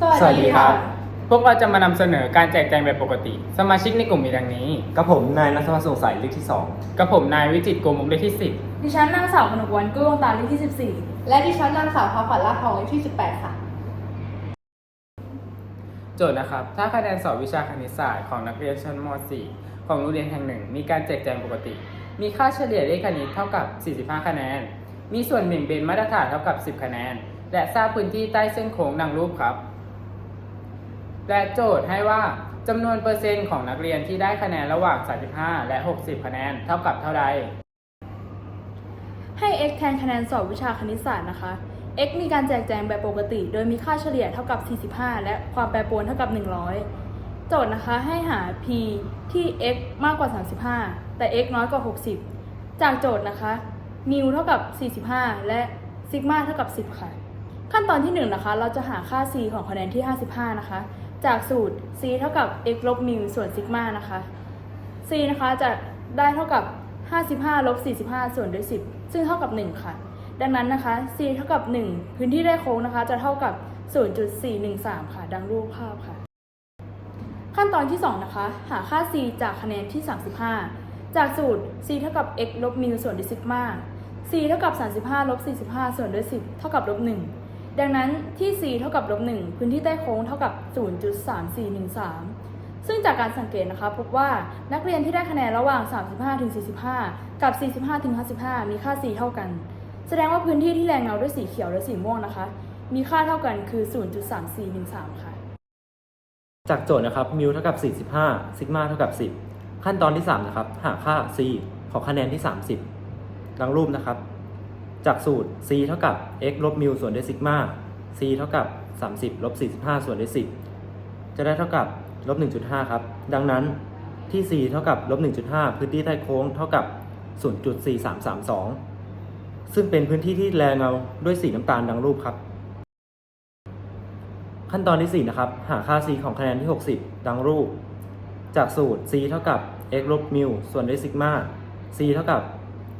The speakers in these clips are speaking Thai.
สวัสดีครับ พวกเราจะมานำเสนอการแจกแจงแบบปกติ สมาชิกในกลุ่มมีดังนี้ กับผมนายนัทวัฒน์สงสัยเลขที่ กับผมนายวิจิตรโกมุกเลขที่ดิฉันนางสาวกนกวันกุ้งดวงตาเลขที่และดิฉันนางสาวพาขวัญลาภทองเลขที่ 18 ค่ะ10โจทย์นะครับ ถ้าคะแนนสอบวิชาคณิตศาสตร์ของนักเรียนชั้นม .4 ของโรงเรียนแห่งหนึ่ง มีการแจกแจงปกติ มีค่าเฉลี่ยเลขคณิตเท่ากับ 45 คะแนน มีส่วนเบี่ยงเบนมาตรฐานเท่ากับ 10 คะแนน และทราบพื้นที่ใต้เส้นโค้งดังรูปครับ และโจทย์ให้ว่าจำนวนเปอร์เซ็นต์ของนักเรียนที่ได้คะแนนระหว่าง 35 และ 60 คะแนนเท่ากับเท่าใด ให้ x แทนคะแนนสอบวิชาคณิตศาสตร์นะคะ x มีการแจกแจงแบบปกติ โดยมีค่าเฉลี่ยเท่ากับ 45 และความแปรปรวนเท่ากับ 100 โจทย์นะคะให้หา p ที่ x มากกว่า 35 แต่ x น้อยกว่า 60 จากโจทย์นะคะมิวเท่ากับ 45 และซิกมาเท่ากับ 10 ค่ะ ขั้นตอนที่ 1 นะคะ เราจะหาค่า c ของคะแนนที่ 55 นะคะ จากสูตร c เท่ากับ x ลบมิวส่วนซิกมานะคะ c นะคะจะได้เท่ากับ 55 ลบ 45 ส่วนด้วย 10 ซึ่งเท่ากับ 1 ค่ะ ดังนั้นนะคะ c เท่ากับ 1 พื้นที่ได้โค้งนะคะ จะเท่ากับ 0.413 ค่ะ ดังรูปภาพค่ะ ขั้นตอนที่ 2 นะคะ หาค่า c จากคะแนนที่ 35 จากสูตร c เท่ากับ x ลบมิวส่วนด้วยซิกมา c เท่ากับ 35 ลบ 45 ส่วนด้วย 10 เท่ากับลบ 1 ดังนั้นที่ c เท่ากับลบ1พื้นที่ใต้โค้งเท่ากับ 0.3413 ซึ่งจากการสังเกตนะคะพบว่านักเรียนที่ได้คะแนนระหว่าง 35-45 กับ 45-55 มีค่า c เท่ากัน แสดงว่าพื้นที่ที่แรงเงาด้วยสีเขียวและสีม่วงนะคะ มีค่าเท่ากันคือ 0.3413 ค่ะ จากโจทย์นะครับมิวเท่ากับ 45 ซิกมาเท่ากับ 10 ขั้นตอนที่ 3 นะครับ หาค่า c ของคะแนนที่ 30 ดังรูปนะครับ จากสูตร c เท่ากับ x ลบมิวส่วนด้วยซิกมา c เท่ากับ 30ลบ45 ส่วนด้วย10 จะได้เท่ากับลบ1.5 ครับ ดังนั้นที่ c เท่ากับลบ1.5 พื้นที่ใต้โค้งเท่ากับ 0.4332 ซึ่งเป็นพื้นที่ที่แรงเงาด้วยสีน้ำตาลดังรูปครับ ขั้นตอนที่ 4 นะครับ หาค่า c ของคะแนนที่ 60 ดังรูป จากสูตร c เท่ากับ x ลบมิวส่วนด้วยซิกมา c เท่ากับ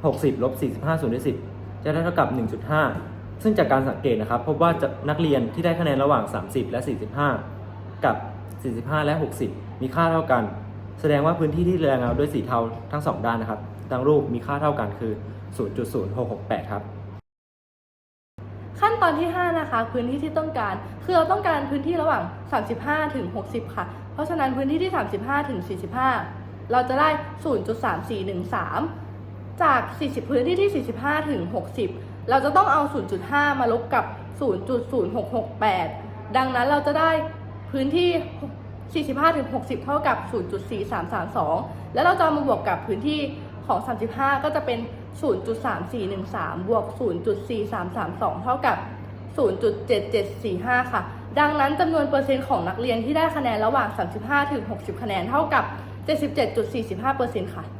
60ลบ45 ส่วนด้วย10 จะได้เท่ากับ 1.5 ซึ่งจากการสังเกตนะครับ พบว่าจะนักเรียนที่ได้คะแนนระหว่าง 30 และ 45 กับ 45 และ 60 มีค่าเท่ากัน แสดงว่าพื้นที่ที่แรงเงาด้วยสีเทาทั้งสองด้านนะครับดังรูปมีค่าเท่ากันคือ 0.0668 ครับขั้นตอนที่ 5 นะคะ พื้นที่ที่ต้องการ คือเราต้องการพื้นที่ระหว่าง 35 ถึง 60 ค่ะ เพราะฉะนั้นพื้นที่ที่ 35 ถึง 45 เราจะได้ 0.3413 จาก 40 พื้นที่ที่ 45 ถึง 60 เราจะต้องเอา 0.5 มาลบกับ 0.0668 ดังนั้นเราจะได้พื้นที่ 45 ถึง 60 เท่ากับ 0.4332 แล้วเราจะมาบวกกับพื้นที่ของ 35 ก็จะเป็น 0.3413 บวก 0.4332 เท่ากับ 0.7745 ค่ะ ดังนั้นจำนวนเปอร์เซ็นต์ของนักเรียนที่ได้คะแนนระหว่าง 35 ถึง 60 คะแนนเท่ากับ 77.45%ค่ะ